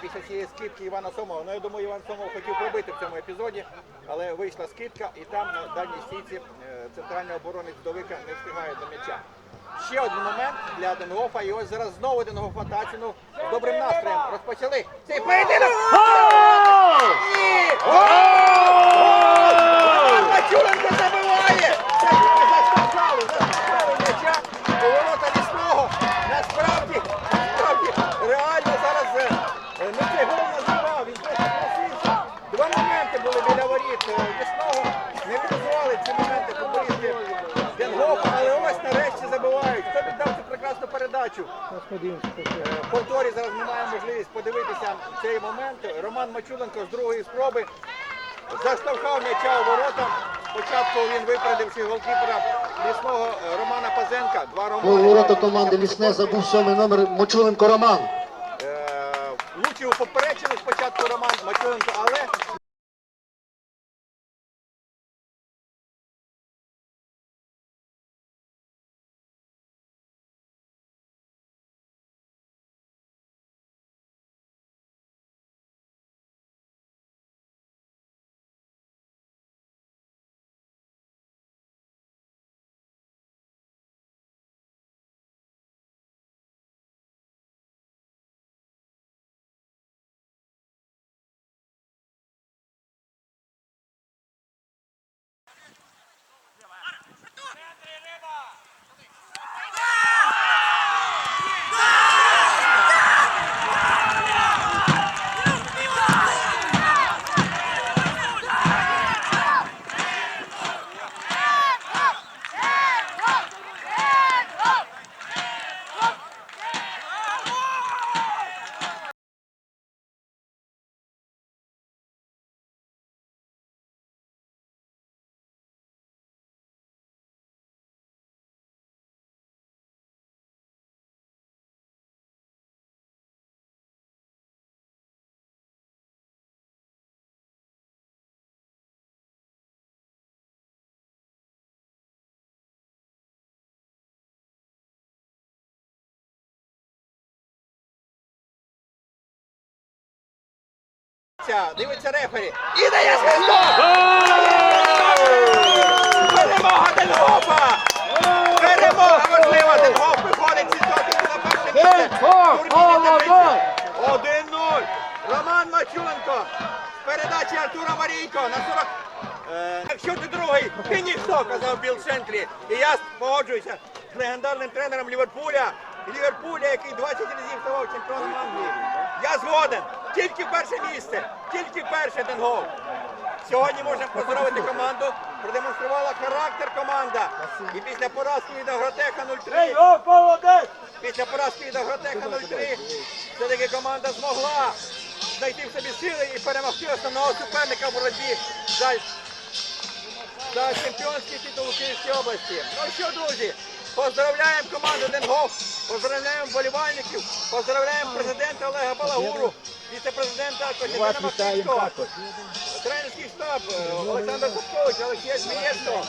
Після цієї скидки Івана Сомова. Ну я думаю, Іван Сомов хотів пробити в цьому епізоді, але вийшла скидка і там на дальній стійці е, центральний оборонець Довика не встигає до м'яча. Ще один момент для Денгофа. І ось зараз знову Денгофа в. Ну, з добрим настроєм розпочали. Цей поєдинок! Ні! Передачу? Е, В повторі зараз ми маємо можливість подивитися цей момент. Роман Мачуленко з другої спроби заштовхав м'яча у ворота. Спочатку він випередивши голкіпера лісного е, Романа Пазенка. Два Романи. ворота команди Лісне забув сьомий номер Мочуленко Роман. Е, Влучив у поперечину спочатку Роман Мачуленко, але Ця, дивиться рефері. І дає свисток! Перемога Денгофа! Перемога важлива! Денгоф виходить зі сотні на перше місце. турнірі таблиці. 1-0. Роман Мачуленко. З передачі Артура Марійко на 40. Е, якщо ти другий, ти ніхто, казав Білл Шенклі. І я погоджуюся з легендарним тренером Ліверпуля. Ліверпуля, який 20 разів ставав чемпіоном Англії. Я згоден. Тільки перше місце. Тільки перше Денгоф. Сьогодні можемо поздоровити команду. Продемонструвала характер команда. І після поразки від Агротеха 0-3. Після поразки від Агротеха 0-3 все-таки команда змогла знайти в собі сили і перемогти основного суперника в боротьбі за, за чемпіонський титул у Київській області. Ну що, друзі, поздравляємо команду Денгоф, поздравляємо вболівальників, поздравляємо президента Олега Балагуру, віце-президента Костянтина Максимського, тренерський штаб, е, Олександр Садкович, Олексій Змієвського.